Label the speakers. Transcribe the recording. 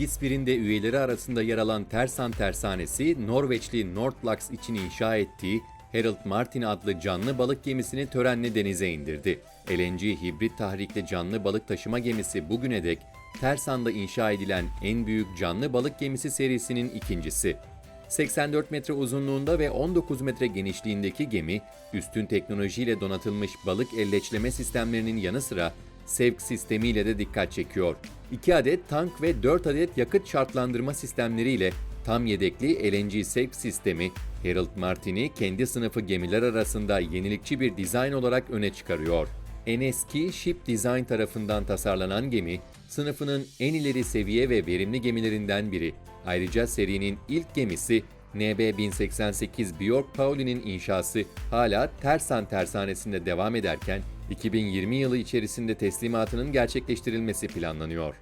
Speaker 1: İspir'inde üyeleri arasında yer alan Tersan Tersanesi, Norveçli Nordlaks için inşa ettiği Harold Martin adlı canlı balık gemisini törenle denize indirdi. LNG hibrit tahrikli canlı balık taşıma gemisi bugüne dek Tersan'da inşa edilen en büyük canlı balık gemisi serisinin ikincisi. 84 metre uzunluğunda ve 19 metre genişliğindeki gemi, üstün teknolojiyle donatılmış balık elleçleme sistemlerinin yanı sıra sevk sistemiyle de dikkat çekiyor. 2 adet tank ve 4 adet yakıt şartlandırma sistemleriyle tam yedekli LNG sevk sistemi, Harold Martin'i kendi sınıfı gemiler arasında yenilikçi bir dizayn olarak öne çıkarıyor. En eski Ship Design tarafından tasarlanan gemi, sınıfının en ileri seviye ve verimli gemilerinden biri. Ayrıca serinin ilk gemisi NB 1088 Björk Pauli'nin inşası hala Tersan Tersanesi'nde devam ederken 2020 yılı içerisinde teslimatının gerçekleştirilmesi planlanıyor.